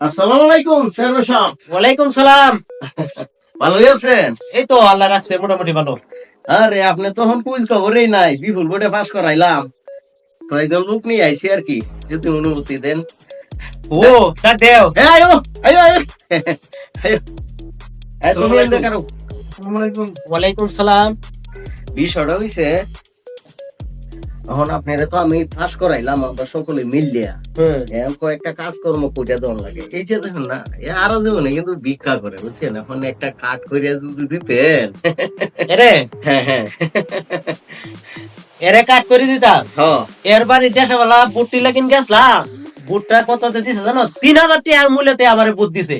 আসসালামু আলাইকুম চেয়ারম্যান সাহেব ওয়ালাইকুম সালাম। ভালো আছেন? এই তো আল্লাহ রাখছে মোটামুটি ভালো। আরে আপনি তখন কুইজ খবরই নাই বিপুল বোর্ডে পাস করাইলাম। কয়েকজন লোক নিয়ে আইছি আর কি যদি অনুমতি দেন। ও ডাক দেও। আয়ো আয়ো আয়ো। আয়ো। এই তুমি এনে কারও ওয়ালাইকুম সালাম। বিষয়টা হইছে এখন আপনারা তো আমি পাস করাইলাম আমরা সকলে মিলিয়া। এখন কয়েকটা কাজকর্ম করে দেওয়ার লাগে। এই যে দেখুন না এ আরও জীবনে কিন্তু ভিক্ষা করে বুঝছেন? এখন একটা কাঠ করিয়া যদি দিতেন। এরে? হ্যাঁ হ্যাঁ। এরে কাট করে দিতাম? হ্যাঁ। এর বাড়ি দেশে বেলা বুটটি লাগিন গেছলাম বুটটা কত দিছে জানো? তিন হাজার টাকার মূল্যতে আমার বুট দিছে।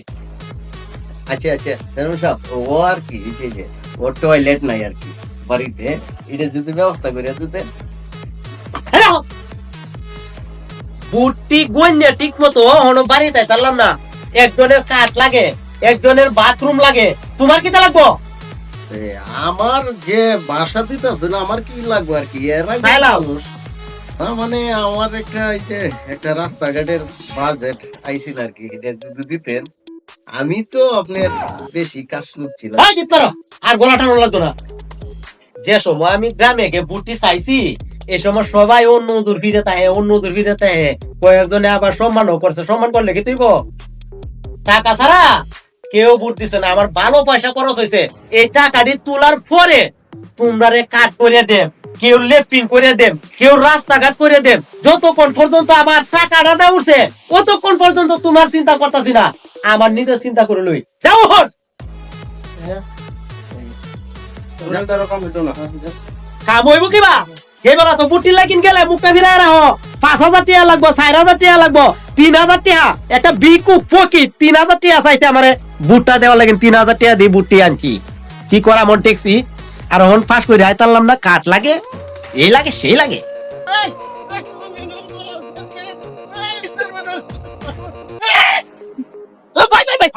আচ্ছা আচ্ছা। সাহেব ও আর কি ওর টয়লেট নাই আর কি বাড়িতে। এটা যদি ব্যবস্থা করে দিতেন। বুটটি গন্যা ঠিক মতো হনো বাড়িতে চাললাম না। একজনের কাঠ লাগে একজনের বাথরুম লাগে। তোমার কি তা লাগবো আমার যে বাসা দিতেছে না আমার কি লাগবে আর কি? মানে আমার একটা যে একটা রাস্তাঘাটের বাজেট আইছিল আর কি এটা যদি দিতেন আমি তো আপনার বেশি কাজ ছিলাম ভাই আর গলা টানো লাগতো না। যে সময় আমি গ্রামে গিয়ে বুটটি চাইছি এই সময় সবাই অন্য দূর ফিরে তাহে অন্য দূর ফিরে তাহে। কয়েকজনে আবার সম্মানও করছে। সম্মান করলে কি তুইব? টাকা ছাড়া কেউ বুট দিছে না। আমার ভালো পয়সা খরচ হয়েছে এই টাকাটি তোলার পরে তোমরা কাট করে দেব কেউ লেপিং করে দেব কেউ রাস্তাঘাট করে দেব যতক্ষণ পর্যন্ত আমার টাকাটা না উঠছে অতক্ষণ পর্যন্ত তোমার চিন্তা করতেছি না। আমার নিজের চিন্তা করে লই। যাও হন কাম হইব কিবা এইবেলা তো বুটি লাগিন গেলে মুখটা ফিরাই রাখো পাঁচ হাজার টিয়া লাগবো চার হাজার টিয়া লাগবো তিন হাজার টিয়া। একটা বিকু ফকির তিন হাজার টিয়া চাইছে আমারে বুটটা দেওয়া লাগেন তিন হাজার টিয়া দিয়ে বুটটি আনছি। কি করা মন টেকছি আর হন ফাঁস করে হাইতারলাম না কাঠ লাগে। এই লাগে সেই লাগে। ও ভাই, ভাই, ভাই।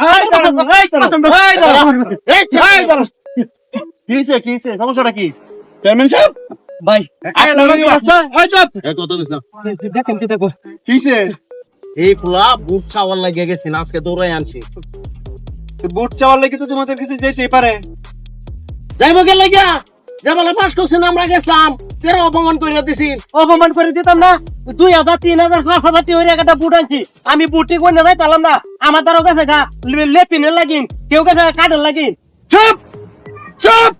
কিছে কিছে সমস্যাটা কি? চেয়ারম্যান সাহেব? ভাই এই দেখেন দেখো কিছে ফুলা বুট চাওয়ার লাগিয়ে গেছি আজকে দৌড়াই আনছি। বুট চাওয়ার লাগি তো তোমাদের কাছে যেতেই পারে। যাইব গেলে গিয়া যাবলে পাস করছেন আমরা গেছিলাম। তেরো অপমান করে দিছি। অপমান করে দিতাম না দুই হাজার তিন হাজার পাঁচ হাজার টিয়া একটা বুট আনছি। আমি বুটি করে যাই তালাম না আমার দ্বারা গেছে গা লেপিনের লাগিন কেউ গেছে কাঠের লাগিন। চুপ! চুপ!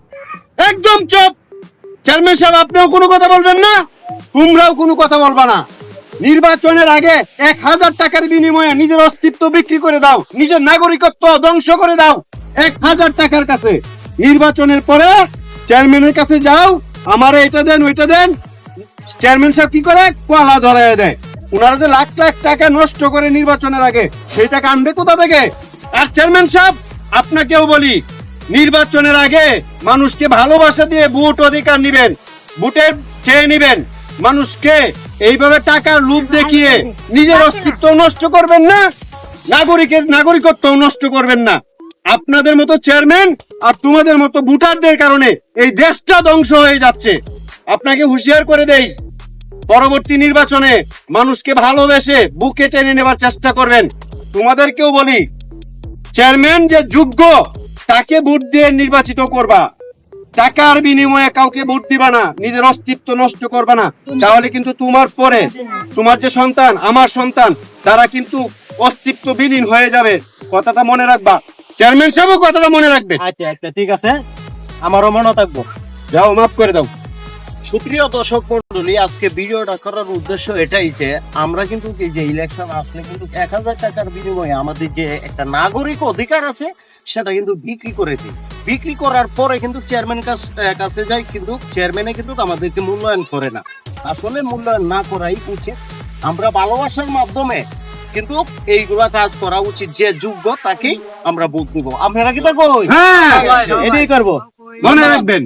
একদম চুপ! চেয়ারম্যান সাহেব, আপনিও কোনো কথা বলবেন না? তোমরাও কোনো কথা বলবা না। নির্বাচনের আগে এক হাজার টাকার বিনিময়ে নিজের অস্তিত্ব বিক্রি করে দাও, নিজের নাগরিকত্ব ধ্বংস করে দাও, এক হাজার টাকার কাছে। নির্বাচনের পরে চেয়ারম্যানের কাছে যাও, আমারে এটা দেন, ওইটা দেন। চেয়ারম্যান সাহেব কি করে? কলা ধরায় দেয়। ওনারা যে লাখ লাখ টাকা নষ্ট করে নির্বাচনের আগে সেই টাকা আনবে কোথা থেকে? আর চেয়ারম্যান সাহেব, আপনাকেও বলি নির্বাচনের আগে মানুষকে ভালোবাসা দিয়ে ভোট অধিকার নিবেন ভোটের চেয়ে নিবেন। মানুষকে এইভাবে টাকার লোভ দেখিয়ে নিজের অস্তিত্ব নষ্ট করবেন না নাগরিকের নাগরিকত্ব নষ্ট করবেন না। আপনাদের মতো চেয়ারম্যান আর তোমাদের মতো ভোটারদের কারণে এই দেশটা ধ্বংস হয়ে যাচ্ছে। আপনাকে হুঁশিয়ার করে দেই পরবর্তী নির্বাচনে মানুষকে ভালোবেসে বুকে টেনে নেবার চেষ্টা করবেন। তোমাদেরকেও বলি চেয়ারম্যান যে যোগ্য তাকে ভোট দিয়ে নির্বাচিত করবা। টাকার বিনিময়ে কাউকে ভোট দিবা না নিজের অস্তিত্ব নষ্ট করবা না। তাহলে কিন্তু তোমার পরে তোমার যে সন্তান আমার সন্তান তারা কিন্তু অস্তিত্ব বিলীন হয়ে যাবে। কথাটা মনে রাখবা। চেয়ারম্যান সাহেবও কথাটা মনে রাখবে। আচ্ছা আচ্ছা ঠিক আছে। আমারও মনে থাকব। যাও মাফ করে দাও। সুপ্রিয় দর্শক মন্ডলী আজকে ভিডিওটা করার উদ্দেশ্য এটাই যে আমরা কিন্তু যে ইলেকশন আসলে কিন্তু এক হাজার টাকার বিনিময়ে আমাদের যে একটা নাগরিক অধিকার আছে সেটা কিন্তু বিক্রি করে দিই। বিক্রি করার পরে কিন্তু চেয়ারম্যান কাছে যাই কিন্তু চেয়ারম্যানে কিন্তু আমাদেরকে মূল্যায়ন করে না। আসলে মূল্যায়ন না করাই উচিত। আমরা ভালোবাসার মাধ্যমে কিন্তু এইগুলা কাজ করা উচিত। যে যোগ্য তাকেই আমরা ভোট দিব। আপনারা কি তা করো হ্যাঁ এটাই করব। মনে রাখবেন।